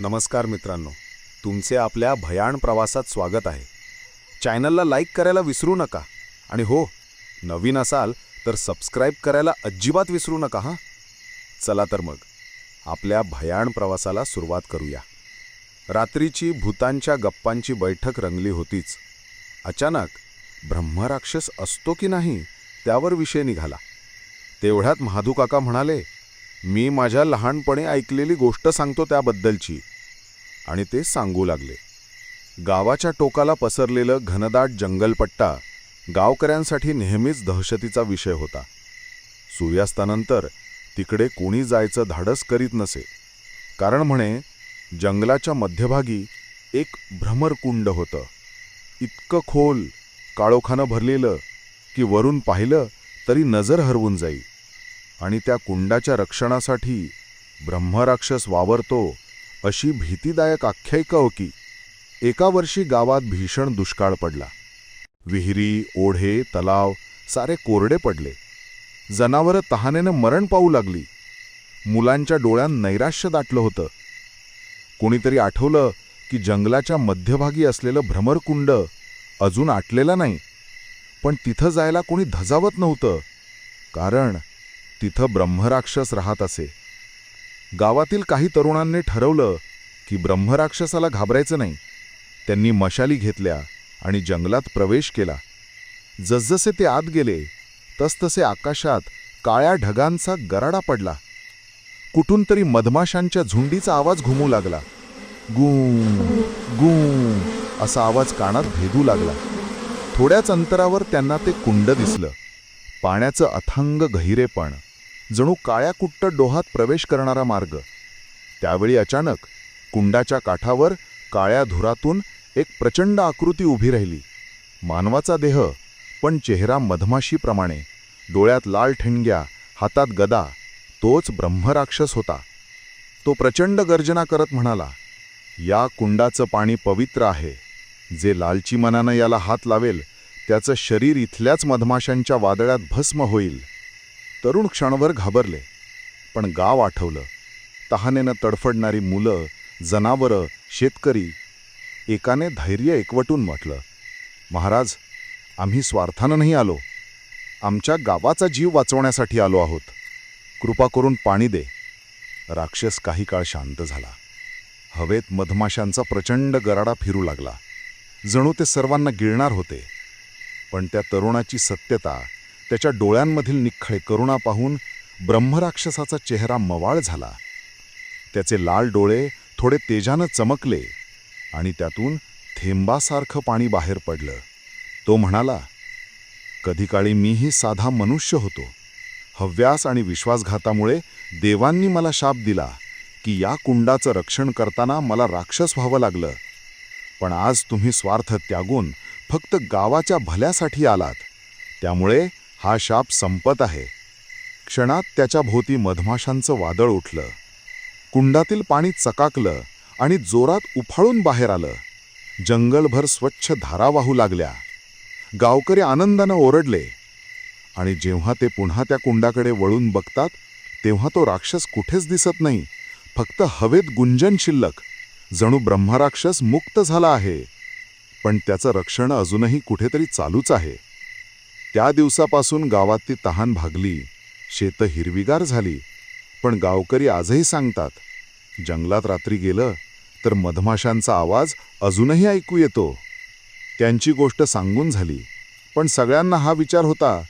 नमस्कार मित्रांनो तुमचे आपल्या भयाण प्रवासात स्वागत आहे. चॅनलला लाईक करायला विसरू नका आणि हो नवीन असाल तर सबस्क्राईब करायला अजिबात विसरू नका हां? चला तर मग आपल्या भयाण प्रवासाला सुरुवात करूया. रात्रीची भूतांच्या गप्पांची बैठक रंगली होतीच. अचानक ब्रह्मराक्षस असतो की नाही त्यावर विषय निघाला. तेवढ्यात महादू काका म्हणाले मी माझ्या लहानपणी ऐकलेली गोष्ट सांगतो त्याबद्दलची. आणि ते सांगू लागले. गावाच्या टोकाला पसरलेलं घनदाट जंगलपट्टा गावकऱ्यांसाठी नेहमीच दहशतीचा विषय होता. सूर्यास्तानंतर तिकडे कोणी जायचं धाडस करीत नसे. कारण म्हणे जंगलाच्या मध्यभागी एक भ्रमरकुंड होतं. इतकं खोल काळोखानं भरलेलं की वरून पाहिलं तरी नजर हरवून जाई. आणि त्या कुंडाच्या रक्षणासाठी ब्रह्मराक्षस वावरतो अशी भीतीदायक आख्यायिका हो की एका वर्षी गावात भीषण दुष्काळ पडला. विहिरी ओढे तलाव सारे कोरडे पडले. जनावरं तहानेनं मरण पावू लागली. मुलांच्या डोळ्यात नैराश्य दाटलं होतं. कोणीतरी आठवलं की जंगलाच्या मध्यभागी असलेलं भ्रमरकुंड अजून आटलेलं नाही. पण तिथं जायला कोणी धजावत नव्हतं. कारण तिथं ब्रह्मराक्षस राहत असे. गावातील काही तरुणांनी ठरवलं की ब्रह्मराक्षसाला घाबरायचं नाही. त्यांनी मशाली घेतल्या आणि जंगलात प्रवेश केला. जसजसे ते आत गेले तसतसे आकाशात काळ्या ढगांचा गराडा पडला. कुठून तरी मधमाशांच्या झुंडीचा आवाज घुमू लागला. गू गू असा आवाज कानात भेदू लागला. थोड्याच अंतरावर त्यांना ते कुंड दिसलं. पाण्याचं अथांग गहिरेपण जणू काळ्या कुट्ट डोहात प्रवेश करणारा मार्ग. त्यावेळी अचानक कुंडाच्या काठावर काळ्या धुरातून एक प्रचंड आकृती उभी राहिली. मानवाचा देह पण चेहरा मधमाशीप्रमाणे डोळ्यात लाल ठिणग्या हातात गदा तोच ब्रह्मराक्षस होता. तो प्रचंड गर्जना करत म्हणाला या कुंडाचं पाणी पवित्र आहे. जे लालची मनानं याला हात लावेल त्याचं शरीर इथल्याच मधमाशांच्या वादळात भस्म होईल. तरुण क्षणभर घाबरले. पण गाव आठवलं. तहानेनं तडफडणारी मुलं जनावरं शेतकरी एकाने धैर्य एकवटून म्हटलं महाराज आम्ही स्वार्थानं नाही आलो. आमच्या गावाचा जीव वाचवण्यासाठी आलो आहोत. कृपा करून पाणी दे. राक्षस काही काळ शांत झाला. हवेत मधमाशांचा प्रचंड गराडा फिरू लागला. जणू ते सर्वांना गिळणार होते. पण त्या तरुणाची सत्यता त्याच्या डोळ्यांमधील निखळे करुणा पाहून ब्रह्मराक्षसाचा चेहरा मवाळ झाला. त्याचे लाल डोळे थोडे तेजानं चमकले आणि त्यातून थेंबासारखं पाणी बाहेर पडलं. तो म्हणाला कधीकाळी मीही साधा मनुष्य होतो. हव्यास आणि विश्वासघातामुळे देवांनी मला शाप दिला की या कुंडाचं रक्षण करताना मला राक्षस व्हावं लागलं. पण आज तुम्ही स्वार्थ त्यागून फक्त गावाच्या भल्यासाठी आलात. त्यामुळे हा शाप संपत आहे. क्षणात त्याच्या भोवती मधमाशांचं वादळ उठलं. कुंडातील पाणी चकाकलं आणि जोरात उफाळून बाहेर आलं. जंगलभर स्वच्छ धारा वाहू लागल्या. गावकरी आनंदानं ओरडले. आणि जेव्हा ते पुन्हा त्या कुंडाकडे वळून बघतात तेव्हा तो राक्षस कुठेच दिसत नाही. फक्त हवेत गुंजन शिल्लक. जणू ब्रह्मराक्षस मुक्त झाला आहे. पण त्याचं रक्षण अजूनही कुठेतरी चालूच आहे. त्या दिवसापासून गावात ती तहान भागली. शेतं हिरवीगार झाली. पण गावकरी आजही सांगतात जंगलात रात्री गेलं तर मधमाशांचा आवाज अजूनही ऐकू येतो. त्यांची गोष्ट सांगून झाली. पण सगळ्यांना हा विचार होता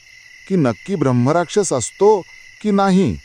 की नक्की ब्रह्मराक्षस असतो की नाही?